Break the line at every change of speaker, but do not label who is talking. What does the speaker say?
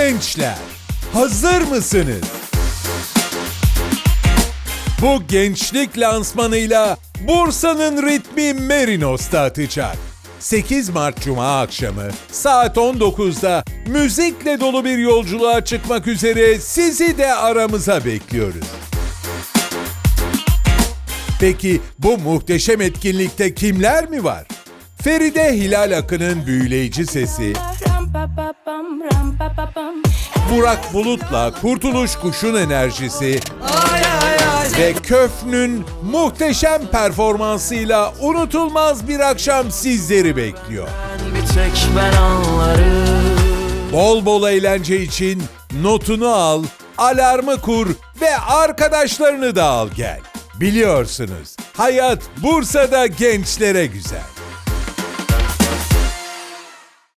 Gençler, hazır mısınız? Bu gençlik lansmanıyla Bursa'nın ritmi Merinos'ta atacak. 8 Mart Cuma akşamı saat 19'da müzikle dolu bir yolculuğa çıkmak üzere sizi de aramıza bekliyoruz. Peki bu muhteşem etkinlikte kimler mi var? Feride Hilal Akın'ın büyüleyici sesi, Burak Bulut'la Kurtuluş Kuş'un enerjisi ve Köfn'ün muhteşem performansıyla unutulmaz bir akşam sizleri bekliyor.
Bir tek ben anlarım
Bol bol eğlence için notunu al, alarmı kur ve arkadaşlarını da al gel. Biliyorsunuz, hayat Bursa'da gençlere güzel.